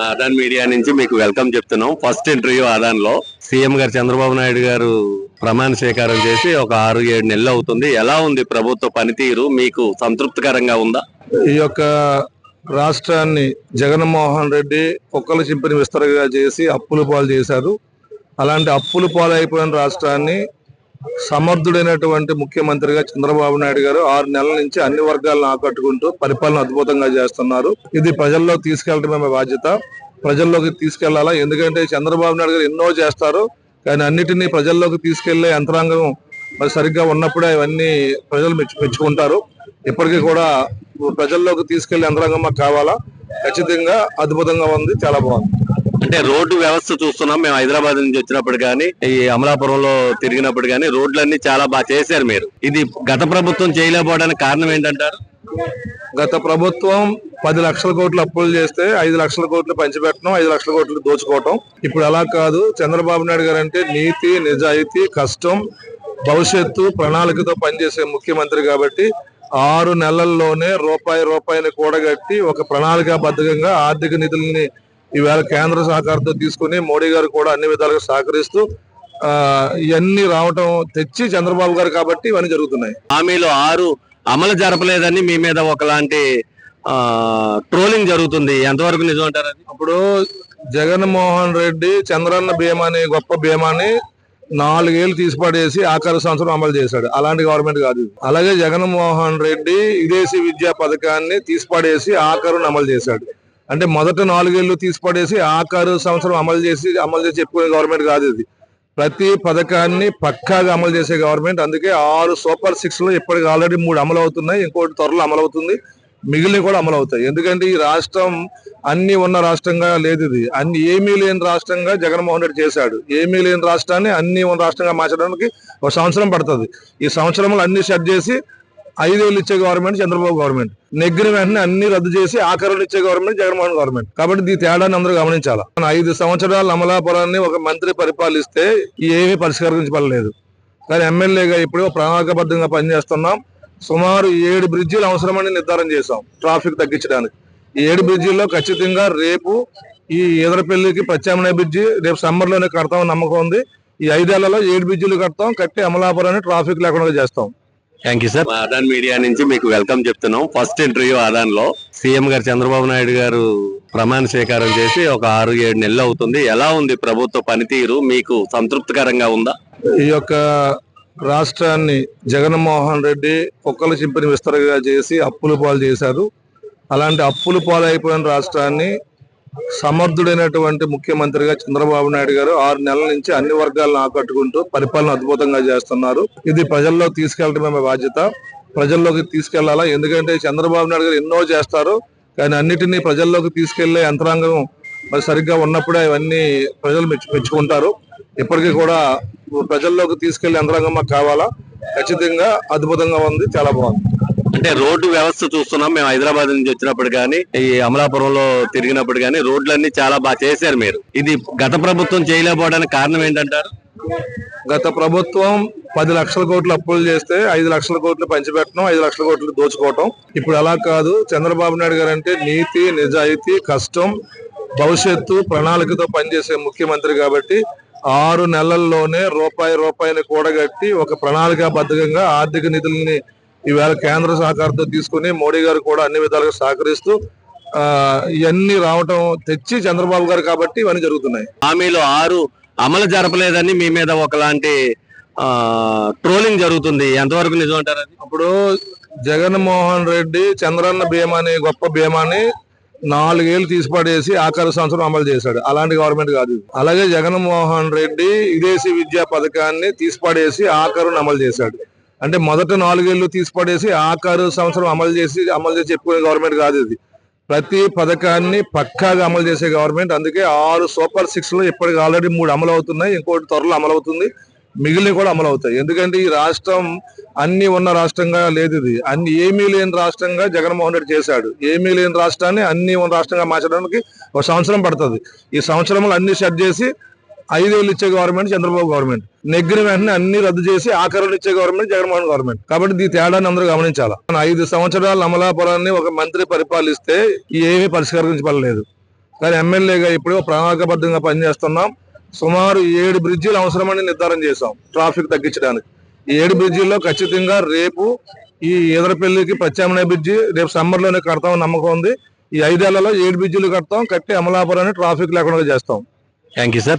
Aadan media నుంచి మీకు welcome చెప్తున్నాం. ఫస్ట్ ఇంటర్వ్యూ ఆదాన్లో సీఎం గారు చంద్రబాబు నాయుడు గారు ప్రమాణ స్వీకారం చేసి ఒక ఆరు ఏడు నెలలు అవుతుంది. ఎలా ఉంది ప్రభుత్వ పనితీరు? మీకు సంతృప్తికరంగా ఉందా? ఈ యొక్క రాష్ట్రాన్ని జగన్మోహన్ రెడ్డి కుక్కల చింపిని విస్తరగా చేసి అప్పుల పాలు చేశారు. అలాంటి అప్పుల పాలు అయిపోయిన రాష్ట్రాన్ని సమర్థుడైనటువంటి ముఖ్యమంత్రిగా చంద్రబాబు నాయుడు గారు ఆరు నెలల నుంచి అన్ని వర్గాలను ఆకట్టుకుంటూ పరిపాలన అద్భుతంగా చేస్తున్నారు. ఇది ప్రజల్లో తీసుకెళ్ళడమే బాధ్యత. ప్రజల్లోకి తీసుకెళ్ళాలా? ఎందుకంటే చంద్రబాబు నాయుడు గారు ఎన్నో చేస్తారు. కానీ అన్నిటినీ ప్రజల్లోకి తీసుకెళ్ళే యంత్రాంగం మరి సరిగ్గా ఉన్నప్పుడే అవన్నీ ప్రజలు మెచ్చు మెచ్చుకుంటారు. ఇప్పటికీ కూడా ప్రజల్లోకి తీసుకెళ్ళే యంత్రాంగం మాకు కావాలా? ఖచ్చితంగా అద్భుతంగా ఉంది. చాలా బాగుంది. అంటే రోడ్డు వ్యవస్థ చూస్తున్నాం. మేము హైదరాబాద్ నుంచి వచ్చినప్పుడు కానీ ఈ అమలాపురంలో తిరిగినప్పుడు కానీ రోడ్లన్నీ చాలా బాగా చేశారు మీరు. ఇది గత ప్రభుత్వం చేయలేకపోవడానికి కారణం ఏంటంటారు? గత ప్రభుత్వం పది లక్షల కోట్లు అప్పులు చేస్తే ఐదు లక్షల కోట్లు పంచిపెట్టడం ఐదు లక్షల కోట్లు దోచుకోవటం. ఇప్పుడు అలా కాదు. చంద్రబాబు నాయుడు గారు అంటే నీతి నిజాయితీ కష్టం భవిష్యత్తు ప్రణాళికతో పనిచేసే ముఖ్యమంత్రి కాబట్టి ఆరు నెలల్లోనే రూపాయి రూపాయిని కూడగట్టి ఒక ప్రణాళికాబద్ధంగా ఆర్థిక నిధుల్ని ఈవేళ కేంద్ర సహకారంతో తీసుకుని మోడీ గారు కూడా అన్ని విధాలుగా సహకరిస్తూ ఆ, ఇవన్నీ రావటం తెచ్చి చంద్రబాబు గారు కాబట్టి ఇవన్నీ జరుగుతున్నాయి. హామీలు ఆరు అమలు జరపలేదని మీ మీద ఒకలాంటి ట్రోలింగ్ జరుగుతుంది. ఎంతవరకు నిజం అంటారు అది? అప్పుడు జగన్మోహన్ రెడ్డి చంద్రన్న బీమాని గొప్ప బీమాని నాలుగేళ్ళు తీసిపడేసి ఆఖరి సంవత్సరం అమలు చేశాడు. అలాంటి గవర్నమెంట్ కాదు. అలాగే జగన్మోహన్ రెడ్డి విదేశీ విద్యా పథకాన్ని తీసిపడేసి ఆఖరును అమలు చేశాడు. అంటే మొదట నాలుగేళ్ళు తీసిపడేసి ఆఖరు సంవత్సరం అమలు చేసి అమలు చేసి చెప్పుకునే గవర్నమెంట్ కాదు ఇది. ప్రతి పథకాన్ని పక్కాగా అమలు చేసే గవర్నమెంట్. అందుకే ఆరు సూపర్ సిక్స్లో ఇప్పటికి ఆల్రెడీ మూడు అమలు అవుతున్నాయి ఇంకోటి త్వరలో అమలు అవుతుంది మిగిలినవి కూడా అమలు అవుతాయి ఎందుకంటే ఈ రాష్ట్రం అన్ని ఉన్న రాష్ట్రంగా లేదు ఇది. అన్ని ఏమీ లేని రాష్ట్రంగా జగన్మోహన్ రెడ్డి చేశాడు. ఏమీ లేని రాష్ట్రాన్ని అన్ని ఉన్న రాష్ట్రంగా మార్చడానికి ఒక సంవత్సరం పడుతుంది. ఈ సంవత్సరంలో అన్ని సెట్ చేసి ఐదేళ్ళు ఇచ్చే గవర్నమెంట్ చంద్రబాబు గవర్నమెంట్ నెగ్గిన వెంటనే అన్ని రద్దు చేసి ఆఖరులు ఇచ్చే గవర్నమెంట్ జగన్మోహన్ గవర్నమెంట్ కాబట్టి ఈ తేడాన్ని అందరూ గమనించాలి? ఐదు సంవత్సరాలు అమలాపురాన్ని ఒక మంత్రి పరిపాలిస్తే ఏమీ పరిష్కరించబడలేదు. కానీ ఎమ్మెల్యేగా ఇప్పుడు ప్రణాళికబద్ధంగా పనిచేస్తున్నాం. సుమారు ఏడు బ్రిడ్జీలు అవసరమని నిర్ధారణ చేశాం ట్రాఫిక్ తగ్గించడానికి. ఏడు బ్రిడ్జీల్లో ఖచ్చితంగా రేపు ఈ ఎదరపల్లికి ప్రత్యామ్నాయ బ్రిడ్జి రేపు సమ్మర్లోనే కడతామని నమ్మకం ఉంది. ఈ ఐదేళ్ళలో ఏడు బ్రిడ్జీలు కడతాం కట్టి అమలాపురాన్ని ట్రాఫిక్ లేకుండా చేస్తాం. Thank you sir Aadan media నుంచి మీకు వెల్కమ్ చెప్తున్నాం. ఫస్ట్ ఇంటర్వ్యూ ఆదాన్లో సీఎం గారు చంద్రబాబు నాయుడు గారు ప్రమాణ స్వీకారం చేసి ఒక ఆరు ఏడు నెలలు అవుతుంది. ఎలా ఉంది ప్రభుత్వ పనితీరు? మీకు సంతృప్తికరంగా ఉందా? ఈ యొక్క రాష్ట్రాన్ని జగన్మోహన్ రెడ్డి కుక్కల చింపిని విస్తరగా చేసి అప్పుల పాలు చేశారు. అలాంటి అప్పుల పాలు అయిపోయిన రాష్ట్రాన్ని సమర్థుడైనటువంటి ముఖ్యమంత్రిగా చంద్రబాబు నాయుడు గారు ఆరు నెలల నుంచి అన్ని వర్గాలను ఆకట్టుకుంటూ పరిపాలన అద్భుతంగా చేస్తున్నారు. ఇది ప్రజల్లో తీసుకెళ్ళడమే బాధ్యత. ప్రజల్లోకి తీసుకెళ్ళాలా? ఎందుకంటే చంద్రబాబు నాయుడు గారు ఎన్నో చేస్తారు. కానీ అన్నిటినీ ప్రజల్లోకి తీసుకెళ్ళే యంత్రాంగం మరి సరిగ్గా ఉన్నప్పుడే అవన్నీ ప్రజలు మెచ్చు మెచ్చుకుంటారు. ఇప్పటికీ కూడా ప్రజల్లోకి తీసుకెళ్ళే యంత్రాంగం మాకు కావాలా? ఖచ్చితంగా అద్భుతంగా ఉంది. చాలా బాగుంది. అంటే రోడ్డు వ్యవస్థ చూస్తున్నాం. మేము హైదరాబాద్ నుంచి వచ్చినప్పుడు కానీ ఈ అమలాపురంలో తిరిగినప్పుడు కానీ రోడ్లన్నీ చాలా బాగా చేశారు మీరు. ఇది గత ప్రభుత్వం చేయలేకపోవడానికి కారణం ఏంటంటారు? గత ప్రభుత్వం పది లక్షల కోట్లు అప్పులు చేస్తే ఐదు లక్షల కోట్లు పంచిపెట్టడం ఐదు లక్షల కోట్లు దోచుకోవటం. ఇప్పుడు అలా కాదు. చంద్రబాబు నాయుడు గారు అంటే నీతి నిజాయితీ కష్టం భవిష్యత్తు ప్రణాళికతో పనిచేసే ముఖ్యమంత్రి కాబట్టి ఆరు నెలల్లోనే రూపాయి రూపాయిని కూడగట్టి ఒక ప్రణాళికాబద్ధంగా ఆర్థిక నిధుల్ని ఈవేళ కేంద్ర సహకారంతో తీసుకుని మోడీ గారు కూడా అన్ని విధాలుగా సహకరిస్తూ ఆ ఇవన్నీ రావటం తెచ్చి చంద్రబాబు గారు కాబట్టి ఇవన్నీ జరుగుతున్నాయి. హామీలు ఆరు అమలు జరపలేదని మీ మీద ఒకలాంటి ఆ, ట్రోలింగ్ జరుగుతుంది. ఎంతవరకు నిజం అంటారు అది? అప్పుడు జగన్మోహన్ రెడ్డి చంద్రన్న బీమాని గొప్ప బీమాని నాలుగేళ్ళు తీసిపడేసి ఆఖరి సంవత్సరం అమలు చేశాడు. అలాంటి గవర్నమెంట్ కాదు. అలాగే జగన్మోహన్ రెడ్డి విదేశీ విద్యా పథకాన్ని తీసిపడేసి ఆఖరును అమలు చేశాడు. అంటే మొదట నాలుగేళ్ళు తీసిపడేసి ఆఖరు సంవత్సరం అమలు చేసి అమలు చేసి చెప్పుకునే గవర్నమెంట్ కాదు ఇది. ప్రతి పథకాన్ని పక్కాగా అమలు చేసే గవర్నమెంట్. అందుకే ఆరు సూపర్ సిక్స్లో ఇప్పటికి ఆల్రెడీ మూడు అమలు అవుతున్నాయి ఇంకోటి త్వరలో అమలు అవుతుంది మిగిలినవి కూడా అమలు అవుతాయి ఎందుకంటే ఈ రాష్ట్రం అన్ని ఉన్న రాష్ట్రంగా లేదు ఇది. అన్ని ఏమీ లేని రాష్ట్రంగా జగన్మోహన్ రెడ్డి చేశాడు. ఏమీ లేని రాష్ట్రాన్ని అన్ని ఉన్న రాష్ట్రంగా మార్చడానికి ఒక సంవత్సరం పడుతుంది. ఈ సంవత్సరంలో అన్ని సెట్ చేసి ఐదేళ్ళు ఇచ్చే గవర్నమెంట్ చంద్రబాబు గవర్నమెంట్ నెగ్గిన వెంటనే అన్ని రద్దు చేసి ఆఖరులు ఇచ్చే గవర్నమెంట్ జగన్మోహన్ గవర్నమెంట్ కాబట్టి ఈ తేడాన్ని అందరూ గమనించాలి? ఐదు సంవత్సరాలు అమలాపురాన్ని ఒక మంత్రి పరిపాలిస్తే ఏమీ పరిష్కరించబడలేదు. కానీ ఎమ్మెల్యేగా ఇప్పుడు ప్రణాళికబద్ధంగా పనిచేస్తున్నాం. సుమారు ఏడు బ్రిడ్జిలు అవసరమని నిర్ధారణ చేశాం ట్రాఫిక్ తగ్గించడానికి. ఏడు బ్రిడ్జిల్లో ఖచ్చితంగా రేపు ఈ ఎదరపల్లికి ప్రత్యామ్నాయ బ్రిడ్జి రేపు సమ్మర్లోనే కడతామని నమ్మకం ఉంది. ఈ ఐదేళ్ళలో ఏడు బ్రిడ్జిలు కడతాం కట్టి అమలాపురాన్ని ట్రాఫిక్ లేకుండా చేస్తాం. Thank you sir